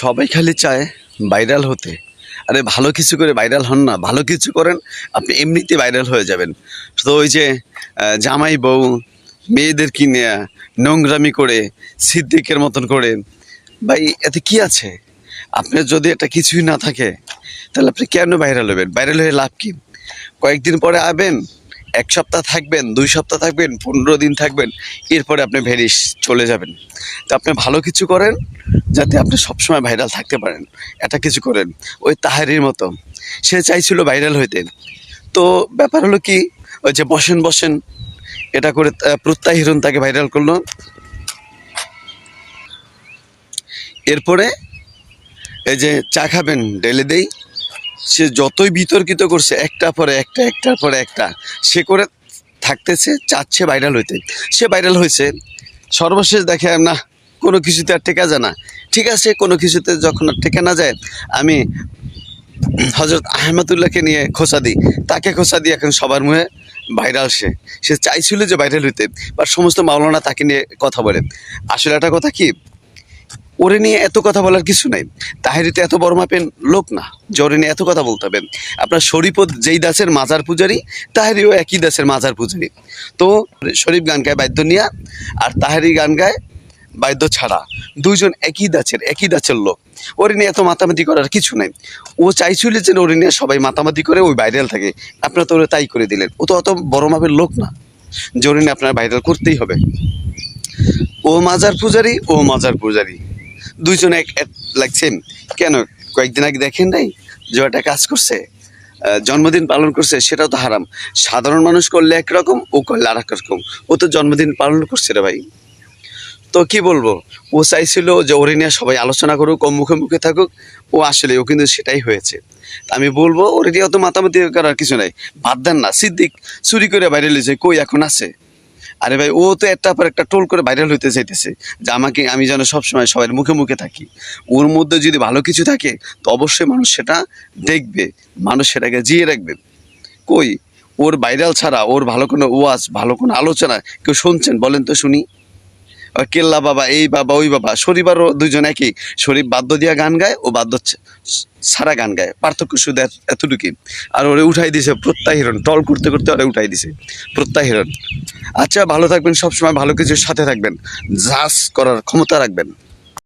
সবাই খালি চায় ভাইরাল হতে। আরে ভালো কিছু করে ভাইরাল হন না, ভালো কিছু করেন, আপনি এমনিতে ভাইরাল হয়ে যাবেন। তো ওই যে জামাই বউ, মেয়েদের কিনে, নোংরামি করে, সিদ্দিকের মতন করে, ভাই, এতে কি আছে? আপনার যদি এটা কিছুই না থাকে, তাহলে আপনি কেন ভাইরাল হবেন? ভাইরাল হয়ে লাভ কি? কয়েকদিন পরে আবেন এক সপ্তাহ থাকবেন, দুই সপ্তাহ থাকবেন, পনেরো দিন থাকবেন, এরপরে আপনি ভেরিস চলে যাবেন। তো আপনি ভালো কিছু করেন যাতে আপনি সবসময় ভাইরাল থাকতে পারেন। এটা কিছু করেন, ওই তাহারির মতো। সে চাইছিল ভাইরাল হইতে। তো ব্যাপার হলো কি, ওই যে বসেন বসেন, এটা করে প্রত্যাহিরণ তাকে ভাইরাল করল। এরপরে এই যে চা খাবেন ডেলে দেই। সে যতই বিতর্কিত করছে, একটা পরে একটা একটার পরে একটা, সে করে থাকতেছে, চাচ্ছে ভাইরাল হইতে। সে ভাইরাল হয়েছে সর্বশেষ দেখে না, কোনো কিছুতে আর টেকা যায় না। ঠিক আছে, কোনো কিছুতে যখন আর টেকা না যায়, আমি হজরত আহমদুল্লাহকে নিয়ে খোঁচা দিই। তাকে খোঁচা দিয়ে এখন সবার মুখে ভাইরাল সে। সে চাইছিল যে ভাইরাল হইতে বা সমস্ত মাওলানা তাকে নিয়ে কথা বলে। আসলে একটা কথা কি ওরে নিয়ে এত কথা বলার কিছু নাই। তাহেরিতে এত বড় মাপেন লোক না যে ওরে নিয়ে এত কথা বলতে হবে। আপনার শরীফও যেই দাসের মাজার পূজারি, তাহেরিও একই দাসের মাজার পূজারি। তো শরীফ গান গায় বাদ্য নিয়া, আর তাহেরি গান গায় বাদ্য ছাড়া। দুইজন একই দাসের একই দাসের লোক। ওরে নিয়ে এত মাতামাতি করার কিছু নাই। ও চাইছিল যে ওরে নিয়ে সবাই মাতামাতি করে ওই ভাইরাল থাকে। আপনার তো ওরা তাই করে দিলেন। ও তো অত বড় মাপের লোক না। নিয়ে আপনার ভাইরাল করতেই হবে। ও মাজার পূজারি, ও মাজার পূজারি। দুইজন এক এক লাগছে। কেন? কয়েকদিন আগে দেখেন নাই? যে একটা কাজ করছে জন্মদিন পালন করছে, সেটাও তো হারাম। সাধারণ মানুষ করলে একরকম, ও করলে আর রকম। ও তো জন্মদিন পালন করছে রে ভাই। তো কি বলব? ও চাইছিল যে ওরে নিয়ে সবাই আলোচনা করুক, ও মুখে মুখে থাকুক। ও আসলে ও কিন্তু সেটাই হয়েছে। আমি বলব, ওরে নিয়ে অত মাতামাতি করার কিছু নাই। বাদ দেন না, সিদ্দিক চুরি করে বাইরে লিয়েছে কই এখন আছে? আরে ভাই, ও তো একটা পর একটা টোল করে ভাইরাল হইতে চাইতেছে যে আমাকে, আমি যেন সবসময় সবার মুখে মুখে থাকি। ওর মধ্যে যদি ভালো কিছু থাকে, তো অবশ্যই মানুষ সেটা দেখবে, মানুষ সেটাকে জিয়ে রাখবে। কই? ওর ভাইরাল ছাড়া ওর ভালো কোনো ওয়াজ, ভালো কোনো আলোচনা কেউ শুনছেন? বলেন তো শুনি। কেল্লা বাবা, এই বাবা, ওই বাবা শরীফ আরও দুজন একই। শরীফ বাদ্য দিয়া গান গায়, ও বাদ্য সারা গান গায়। পার্থক্য শুধু এত- এতটুকুই। আর ওরে উঠাই দিছে প্রত্যাহিরণ টল করতে করতে ওরে উঠাই দিছে প্রত্যাহিরণ। আচ্ছা ভালো থাকবেন সবসময়, ভালো কিছুর সাথে থাকবেন। জাজ করার ক্ষমতা রাখবেন।